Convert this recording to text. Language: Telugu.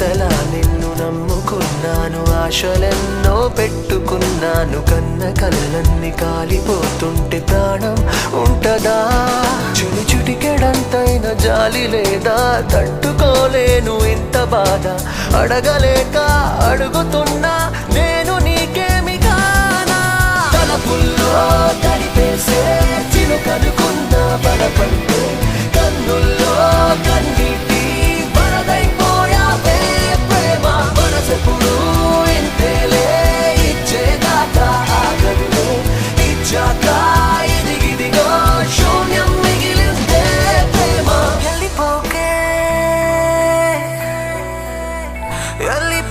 ఇంతలా నిన్ను నమ్ముకున్నాను ఆశలెన్నో పెట్టుకున్నాను కన్న కళ్ళన్ని కాలిపోతుంటే ప్రాణం ఉంటదా? చుడి చుటికెడంతైన జాలి లేదా? తట్టుకోలేను ఇంత బాధ అడగలేక అడుగుతున్నా early